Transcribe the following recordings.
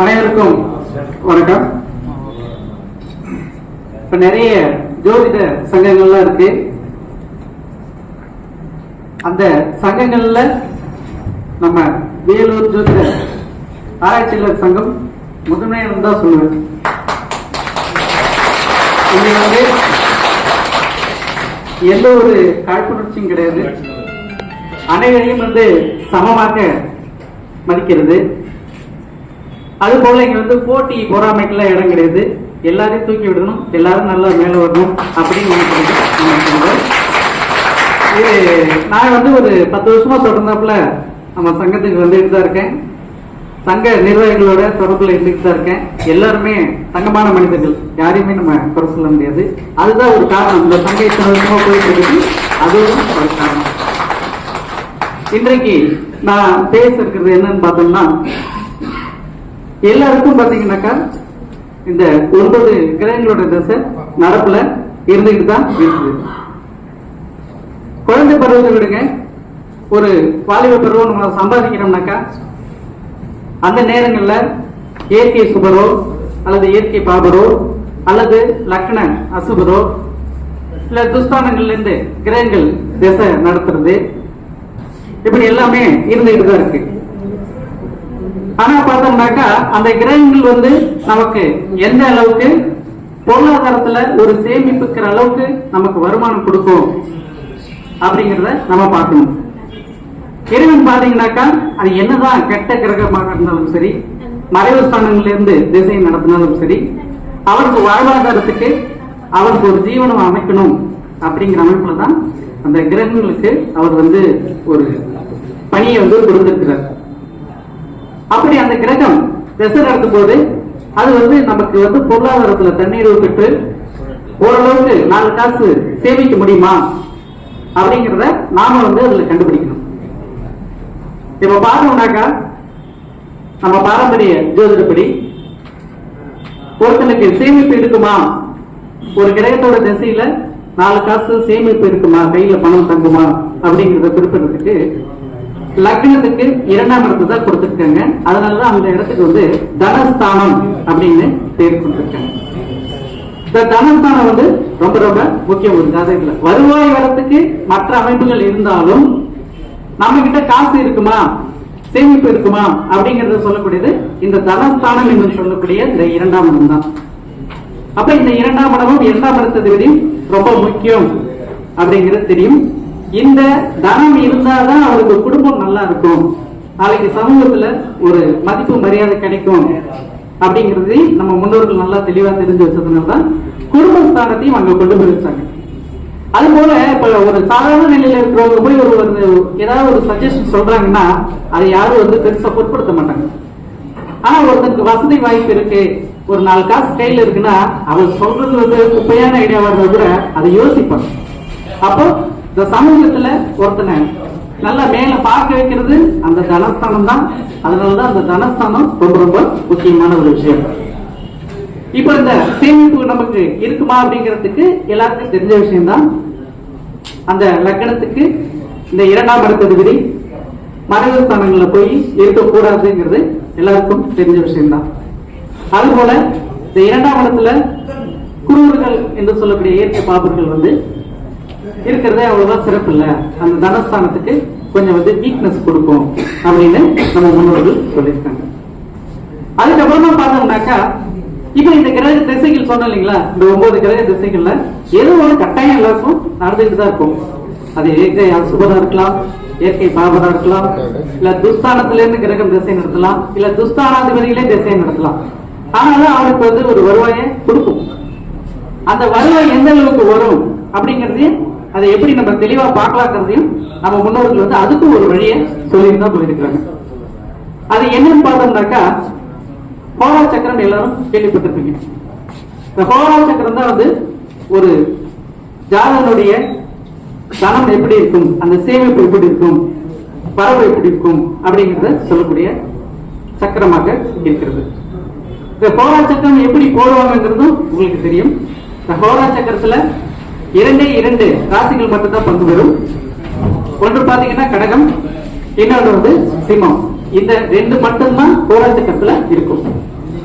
அனைவருக்கும் வணக்கம். இப்ப நிறைய ஜோதிட சங்கங்கள்லாம் இருக்கு. அந்த சங்கங்கள்ல நம்ம வேலூர் ஜோதிட ஆராய்ச்சியாளர் சங்கம் முதன்மையாக தான் சொல்லுவேன். இங்க வந்து எந்த ஒரு காழ்ப்புணர்ச்சியும் கிடையாது. அனைவரையும் வந்து சமமாக மதிக்கிறது. அது போல இங்க வந்து போட்டி பொறாமைக்கெல்லாம் இடம் கிடையாது. எல்லாரையும் தூக்கி விடணும் எல்லாரும் நல்லா மேல வரணும் அப்படின்னு நினைக்கிறேன் இது நான் வந்து ஒரு பத்து வருஷமா தொடர்ந்தாப்புல நம்ம சங்கத்துக்கு வந்துட்டு தான் இருக்கேன். சங்க நிர்வாகிகளோட தொடர்புல இருந்துட்டு தான் இருக்கேன். எல்லாருமே தங்கமான மனிதர்கள். யாரையுமே நம்ம குறை சொல்ல முடியாது. அதுதான் ஒரு காரணம். இந்த சங்க இத்தனை போயிட்டு இருக்கு அதுவும் ஒரு காரணம். இன்றைக்கு நான் பேச இருக்கிறது என்னன்னு பார்த்தோம்னா எல்லாருக்கும் பாத்தீங்கன்னாக்கா இந்த ஒன்பது கிரகங்களோட தசை நடப்புல இருந்துகிட்டு தான் இருக்குது. குழந்தை பருவத்தை விடுங்க. ஒரு வாலிப பருவம் நம்ம சம்பாதிக்கிறோம்னாக்கா அந்த நேரங்களில் இயற்கை சுபரோ அல்லது இயற்கை பாபரோ அல்லது லக்ன அசுபரோ இல்ல துஸ்தானங்கள்ல இருந்து கிரகங்கள் திசை நடத்துறது. இப்படி எல்லாமே இருந்துகிட்டு தான் இருக்கு. ஆனா பார்த்தோம்னாக்கா அந்த கிரகங்கள் வந்து நமக்கு எந்த அளவுக்கு பொருளாதாரத்துல ஒரு சேமிப்புக்கிற அளவுக்கு நமக்கு வருமானம் கொடுக்கும் அப்படிங்கிறத நம்ம பார்க்கணும். இறைவன் பாத்தீங்கன்னாக்கா அது என்னதான் கெட்ட கிரகமாக இருந்தாலும் சரி மறைவு ஸ்தானங்களிலிருந்து திசை நடத்தினாலும் சரி அவருக்கு வாழ்வாதாரத்துக்கு அவருக்கு ஒரு ஜீவனம் அமைக்கணும் அப்படிங்கிற அமைப்புல தான் அந்த கிரகங்களுக்கு அவர் வந்து ஒரு பணியை வந்து கொடுத்திருக்கிறார். அப்படி அந்த கிரகம் திசை நடத்தும் போது அது வந்து நமக்கு வந்து பொருளாதாரத்துல தண்ணீர் பெற்று ஓரளவுக்கு நாலு காசு சேமிக்க முடியுமா அப்படிங்கிறத நாம வந்து அதுல கண்டுபிடிக்கணும். இப்ப பார்த்தோம்னாக்கா நம்ம பாரம்பரிய ஜோதிடப்படி ஒருத்தனுக்கு சேமிப்பு இருக்குமா? ஒரு கிரகத்தோட திசையில நாலு காசு சேமிப்பு இருக்குமா? கையில பணம் தங்குமா? அப்படிங்கறத குறிப்பிடுறதுக்கு லக்னத்துக்கு இரண்டாம் இடத்தை தான் கொடுத்துருக்காங்க. அதனாலதான் அந்த இடத்துக்கு வந்து தனஸ்தானம் அப்படின்னு பேர் கொடுத்துருக்காங்க. இந்த தனஸ்தானம் வந்து ரொம்ப ரொம்ப முக்கியம் ஒரு ஜாதகத்துல. வருவாய் வரத்துக்கு மற்ற அமைப்புகள் இருந்தாலும் நம்ம கிட்ட காசு இருக்குமா? சேமிப்பு இருக்குமா? அப்படிங்கறத சொல்லக்கூடியது இந்த தனஸ்தானம் என்று சொல்லக்கூடிய இந்த இரண்டாம் இடம் தான். அப்ப இந்த இரண்டாம் இடமும் இரண்டாம் இடத்தை விட ரொம்ப முக்கியம் அப்படிங்கிறது தெரியும். இந்த தனம் இருந்தாதான் அவருக்கு குடும்பம் நல்லா இருக்கும். நாளைக்கு சமூகத்துல ஒரு மதிப்பு மரியாதை கிடைக்கும் அப்படிங்கிறது நம்ம முன்னோர்கள் நல்லா தெளிவா தெரிஞ்சு வச்சதுனால தான் குடும்ப ஸ்தானத்தையும் அங்க கொண்டு போய் வச்சாங்க அது போல இப்ப ஒரு சாதாரண நிலையில இருக்கிறவங்க போய் ஒரு ஒரு ஏதாவது ஒரு சஜஷன் சொல்றாங்கன்னா அதை யாரும் வந்து பெருசா பொருட்படுத்த மாட்டாங்க. ஆனா ஒருத்தருக்கு வசதி வாய்ப்பு இருக்கு ஒரு நாலு காசு கையில இருக்குன்னா அவர் சொல்றது வந்து குப்பையான ஐடியாவா இருந்தா கூட அதை யோசிப்பாங்க. அப்போ இந்த சமூகத்துல ஒருத்தனை நல்லா மேல பார்க்க வைக்கிறது அந்த தனஸ்தானம் தான். அதனாலதான் அந்த தனஸ்தானம் ரொம்ப ரொம்ப முக்கியமான ஒரு விஷயம். இப்ப இந்த சேமிப்பு நமக்கு இருக்குமா அப்படிங்கிறதுக்கு எல்லாருக்கும் தெரிஞ்ச விஷயம்தான். அந்த லக்கணத்துக்கு இந்த இரண்டாம் இடத்ததிபதி மறைவு ஸ்தானங்கள்ல போய் இருக்கக்கூடாதுங்கிறது எல்லாருக்கும் தெரிஞ்ச விஷயம்தான். அது அதுபோல இந்த இரண்டாம் இடத்துல குருவர்கள் என்று சொல்லக்கூடிய இயற்கை பாபர்கள் வந்து இருக்கிறதே அவ்வளவுதான் சிறப்பு இல்ல. அந்த தனஸ்தானத்துக்கு கொஞ்சம் வந்து வீக்னஸ் கொடுக்கும் அப்படின்னு நம்ம முன்னோர்கள் சொல்லியிருக்காங்க. அதுக்கப்புறமா பார்த்தோம்னாக்கா இப்ப இந்த கிரக திசைகள் சொன்னோம் இல்லைங்களா? இந்த ஒன்பது கிரக திசைகள்ல ஏதோ ஒரு கட்டாயம் எல்லாருக்கும் நடந்துட்டு தான் இருக்கும். அது இயற்கை சுபதா இருக்கலாம் இயற்கை பாபதா இருக்கலாம் இல்ல துஸ்தானத்துல இருந்து கிரகம் திசை நடத்தலாம் இல்ல துஸ்தானாதிபதியிலே திசை நடத்தலாம். ஆனாலும் அவருக்கு வந்து ஒரு வருவாயை கொடுக்கும். அந்த வருவாய் எந்த அளவுக்கு வரும் அப்படிங்கறதையும் அதை எப்படி நம்ம தெளிவா பார்க்கலாங்கிறதையும் நம்ம முன்னோர்கள் வந்து அதுக்கும் ஒரு வழியை சொல்லிட்டு தான் போயிருக்கிறாங்க. அது என்னன்னு பார்த்தோம்னாக்கா ஹோரா சக்கரம் எல்லாரும் கேள்விப்பட்டிருப்பீங்க. இந்த ஹோரா சக்கரம் தான் வந்து ஒரு ஜாதகனுடைய தனம் எப்படி இருக்கும்? அந்த சேமிப்பு எப்படி இருக்கும்? பரவு எப்படி இருக்கும்? அப்படிங்கறத சொல்லக்கூடிய சக்கரமாக இருக்கிறது. இந்த ஹோரா சக்கரம் எப்படி போடுவாங்கங்கிறதும் உங்களுக்கு தெரியும். இந்த ஹோரா சக்கரத்துல இரண்டே இரண்டு ராசிகள் மட்டும்தான் பங்கு பெறும். ஒன்று பாத்தீங்கன்னா கடகம் இன்னொன்று வந்து சிம்மம். இந்த ரெண்டு மட்டும்தான் கோரா சக்கரத்துல இருக்கும்.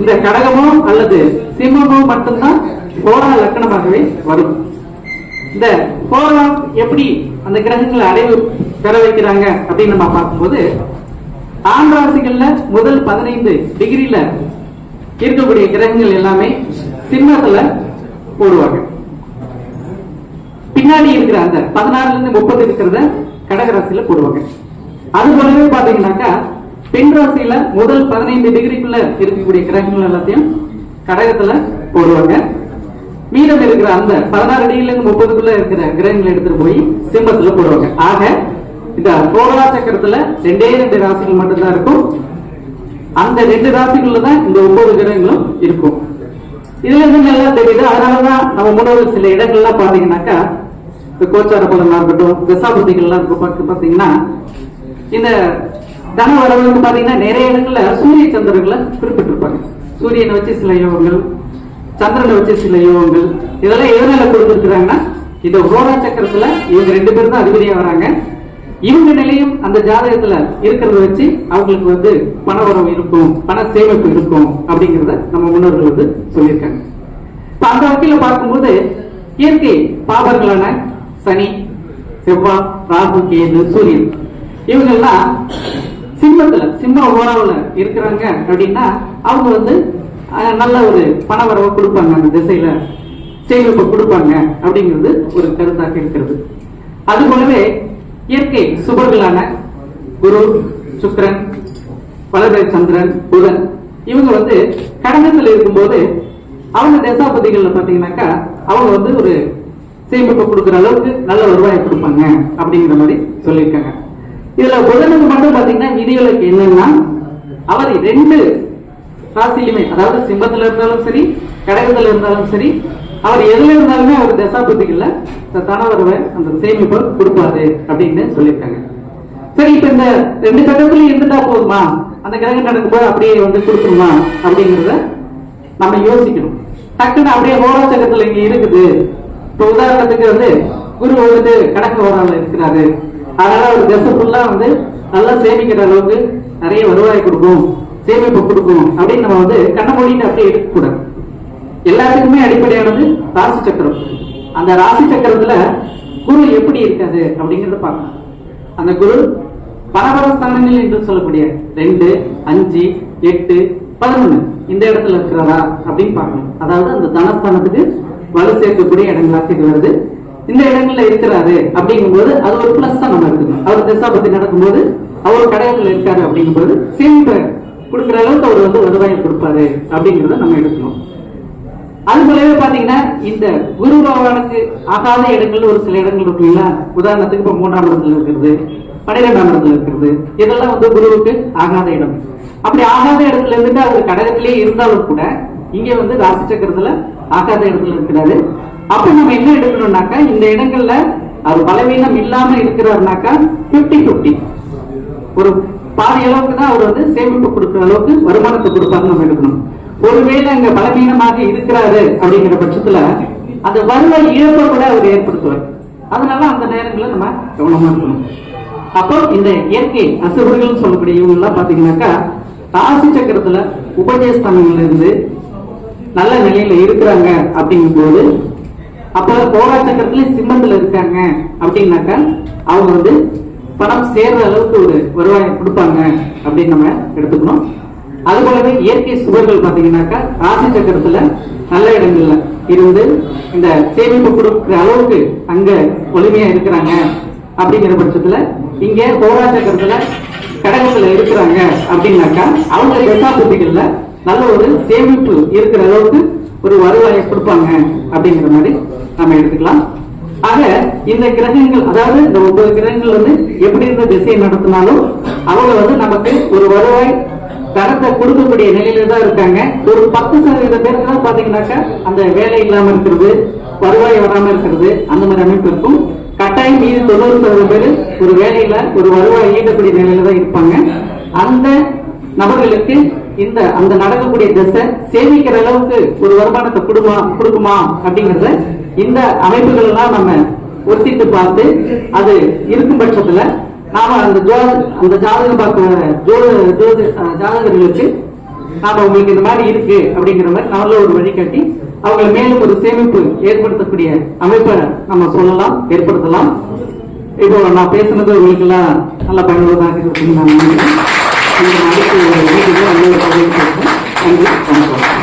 இந்த கடகமோ அல்லது சிம்மமோ மட்டும்தான் போரா லக்கணமாகவே வரும். இந்த போரா எப்படி அந்த கிரகங்களை அடைவு பெற வைக்கிறாங்க அப்படின்னு நம்ம பார்க்கும்போது ஆண் ராசிகள்ல முதல் பதினைந்து டிகிரில இருக்கக்கூடிய கிரகங்கள் எல்லாமே சிம்மத்துல போடுவாங்க. பின்னாடி இருக்கிற அந்த பதினாறுல இருந்து முப்பது இருக்கிறத கடகராசியில போடுவாங்க. அது போலவே பாத்தீங்கன்னாக்கா பெண் ராசியில முதல் பதினைந்து டிகிரிக்குள்ள இருக்கக்கூடிய கிரகங்கள் எல்லாத்தையும் கடகத்துல போடுவாங்க. மீதம் இருக்கிற அந்த பதினாறு டிகிரில இருந்து முப்பதுக்குள்ள இருக்கிற கிரகங்களை எடுத்துட்டு போய் சிம்மத்துல போடுவாங்க. ஆக இந்த கோலா சக்கரத்துல ரெண்டே ரெண்டு ராசிகள் மட்டும்தான் இருக்கும். அந்த ரெண்டு ராசிகள்ல தான் இந்த ஒன்பது கிரகங்களும் இருக்கும். இதுல இருந்து நல்லா தெரியுது. அதனாலதான் நம்ம முன்னோர்கள் சில இடங்கள்லாம் பாத்தீங்கன்னாக்கா இந்த கோச்சார பலனா இருக்கட்டும் தசாபதிகள்லாம் இருக்கும் பார்த்து பாத்தீங்கன்னா இந்த தன வரவுக்கு பாத்தீங்கன்னா நிறைய இடங்கள்ல சூரிய சந்திரர்களை குறிப்பிட்டிருப்பாங்க. சூரியனை வச்சு சில யோகங்கள் சந்திரனை வச்சு சில யோகங்கள் இதெல்லாம் எதனால கொடுத்துருக்குறாங்கன்னா இந்த ஹோரா சக்கரத்துல இவங்க ரெண்டு பேரும் தான் அதிபதியா வராங்க. இவங்க நிலையும் அந்த ஜாதகத்துல இருக்கிறத வச்சு அவங்களுக்கு வந்து பண வரவு இருக்கும் பண சேமிப்பு இருக்கும் அப்படிங்கறத நம்ம முன்னோர்கள் வந்து சொல்லியிருக்காங்க. இப்ப அந்த வகையில பார்க்கும்போது இயற்கை பாபர்களான சனி செவ்வாய் ராகு கேது சூரியன் இவங்கெல்லாம் சிம்மத்துல சிம்ம ஓராவுல இருக்கிறாங்க அப்படின்னா அவங்க வந்து நல்ல ஒரு பண வரவை கொடுப்பாங்க அந்த திசையில. சேமிப்பு கொடுப்பாங்க அப்படிங்கிறது ஒரு கருத்தாக இருக்கிறது. அது போலவே இயற்கை சுபர்களான குரு சுக்கரன் வளர சந்திரன் புதன் இவங்க வந்து கடகத்தில் இருக்கும்போது அவங்க தசாபதிகள்ல பாத்தீங்கன்னாக்கா அவங்க வந்து ஒரு சேமிப்பு கொடுக்குற அளவுக்கு நல்ல வருவாயை கொடுப்பாங்க அப்படிங்கிற மாதிரி சொல்லியிருக்காங்க. இதுல புதனுக்கு மட்டும் பாத்தீங்கன்னா விதிகளுக்கு என்னன்னா அவர் ரெண்டு ராசியிலுமே அதாவது சிம்பத்துல இருந்தாலும் சரி கடகத்துல இருந்தாலும் சரி அவர் எதுல இருந்தாலுமே அவர் தசாபதிகள்ல இந்த தனவரவை அந்த சேமிப்பு கொடுப்பாரு அப்படின்னு சொல்லியிருக்காங்க. சரி இப்ப இந்த ரெண்டு சக்கரத்துலயும் இருந்துட்டா போதுமா? அந்த கிரகம் நடக்கும்போது அப்படியே வந்து கொடுத்துருமா அப்படிங்கறத நம்ம யோசிக்கணும். டக்குன்னு அப்படியே ஓரா சக்கரத்துல இங்க இருக்குது. இப்ப உதாரணத்துக்கு வந்து குரு வந்துட்டு கணக்கு ஓரால இருக்கிறாரு. அதனால ஒரு தசை ஃபுல்லா வந்து நல்லா சேமிக்கிற அளவுக்கு நிறைய வருவாய் கொடுக்கும் சேமிப்பு கொடுக்கும் அப்படின்னு நம்ம வந்து கண்ண அப்படியே எடுக்கக்கூடாது. எல்லாத்துக்குமே அடிப்படையானது ராசி சக்கரம். அந்த ராசி சக்கரத்துல குரு எப்படி இருக்காது அப்படிங்கறத பார்க்கணும் அந்த குரு பரபர ஸ்தானங்கள் என்று சொல்லக்கூடிய ரெண்டு அஞ்சு எட்டு பதினொன்னு இந்த இடத்துல இருக்கிறதா அப்படின்னு பார்க்கணும் அதாவது அந்த தனஸ்தானத்துக்கு வலு சேர்க்கக்கூடிய இடங்களாக இது வருது இந்த இடங்கள்ல இருக்கிறாரு அப்படிங்கும்போது அது ஒரு பிளஸ் தான் நம்ம எடுத்துக்கணும். அவர் தசாபத்தி நடக்கும்போது அவர் கடைகள் இருக்காரு அப்படிங்கும்போது சேமிப்பு கொடுக்குற அளவுக்கு அவர் வந்து வருவாயை கொடுப்பாரு அப்படிங்கிறத நம்ம எடுக்கணும். அது போலவே பாத்தீங்கன்னா இந்த குரு பகவானுக்கு ஆகாத இடங்கள் ஒரு சில இடங்கள் இருக்குங்களா உதாரணத்துக்கு இப்ப மூன்றாம் இடத்துல இருக்கிறது பன்னிரெண்டாம் இடத்துல இருக்கிறது இதெல்லாம் வந்து குருவுக்கு ஆகாத இடம். அப்படி ஆகாத இடத்துல இருந்துட்டு அவர் கடகத்திலேயே இருந்தாலும் கூட இங்க வந்து ராசி சக்கரத்துல ஆகாத இடத்துல இருக்கிறாரு. அப்ப நம்ம என்ன எடுக்கணும்னாக்கா இந்த இடங்கள்ல அவர் பலவீனம் இல்லாம இருக்கிறாருனாக்கா 50 50 ஒரு பாதி அளவுக்கு தான் அவர் வந்து சேமிப்பு கொடுக்குற அளவுக்கு வருமானத்தை கொடுப்பாரு நம்ம எடுக்கணும். ஒருவேளை அங்க பலவீனமாக இருக்கிறாரு அப்படிங்கிற பட்சத்துல அந்த வருவாய் இழப்பை கூட அவர் ஏற்படுத்துவார். அதனால அந்த நேரங்களில் நம்ம கவனமா இருக்கணும். அப்போ இந்த இயற்கை அசுரர்கள் சொல்லக்கூடிய இவங்க எல்லாம் பாத்தீங்கன்னாக்கா ராசி சக்கரத்துல உபஜயஸ்தானங்கள்ல இருந்து நல்ல நிலையில இருக்கிறாங்க அப்படிங்கும்போது அப்ப போரா சிம்மத்துல இருக்காங்க அப்படின்னாக்கா அவங்க வந்து பணம் சேர்ற அளவுக்கு ஒரு வருவாயை கொடுப்பாங்க அப்படின்னு நம்ம எடுத்துக்கணும். அது போலவே இயற்கை சுவர்கள் பாத்தீங்கன்னாக்கா ராசி சக்கரத்துல நல்ல இடங்கள்ல இருந்து இந்த சேமிப்பு கொடுக்கிற அளவுக்கு அங்க வலிமையா இருக்கிறாங்க அப்படிங்கிற பட்சத்துல இங்க போரா கடகத்துல இருக்கிறாங்க அப்படின்னாக்கா அவங்க தசாபதிகள்ல நல்ல ஒரு சேமிப்பு இருக்கிற அளவுக்கு ஒரு வருவாயை கொடுப்பாங்க அப்படிங்கிற மாதிரி நம்ம எடுத்துக்கலாம். ஆக இந்த கிரகங்கள் அதாவது இந்த ஒன்பது கிரகங்கள் வந்து எப்படி இருந்த திசையை நடத்தினாலும் அவங்க வந்து நமக்கு ஒரு வருவாய் தரத்தை கொடுக்கக்கூடிய நிலையில தான் இருக்காங்க. ஒரு பத்து சதவீத பேருக்கு தான் பாத்தீங்கன்னாக்கா அந்த வேலை இல்லாம இருக்கிறது வருவாய் வராம இருக்கிறது அந்த மாதிரி அமைப்பு இருக்கும். கட்டாயம் மீது தொண்ணூறு சதவீத பேர் ஒரு வேலையில ஒரு வருவாய் ஈட்டக்கூடிய நிலையில தான் இருப்பாங்க. அந்த நபர்களுக்கு இந்த அந்த நடக்கக்கூடிய திசை சேமிக்கிற அளவுக்கு ஒரு வருமானத்தை கொடுமா கொடுக்குமா அப்படிங்கறத இந்த அமைப்புகள் எல்லாம் நம்ம ஒத்திட்டு பார்த்து அது இருக்கும் பட்சத்துல நாம அந்த ஜோ அந்த ஜாதகம் பார்க்க ஜோ ஜோதி ஜாதகர்களுக்கு நாம உங்களுக்கு இந்த மாதிரி இருக்கு அப்படிங்கிற மாதிரி நல்ல ஒரு வழிகாட்டி அவங்களை மேலும் ஒரு சேமிப்பு ஏற்படுத்தக்கூடிய அமைப்பை நம்ம சொல்லலாம் ஏற்படுத்தலாம். இப்போ நான் பேசுனது உங்களுக்கு எல்லாம் நல்ல பயனுள்ளதாக இருக்குன்னு நான் நினைக்கிறேன் இந்த நாளைக்கு வீட்டுக்கு நல்ல பதிவு நன்றி வணக்கம்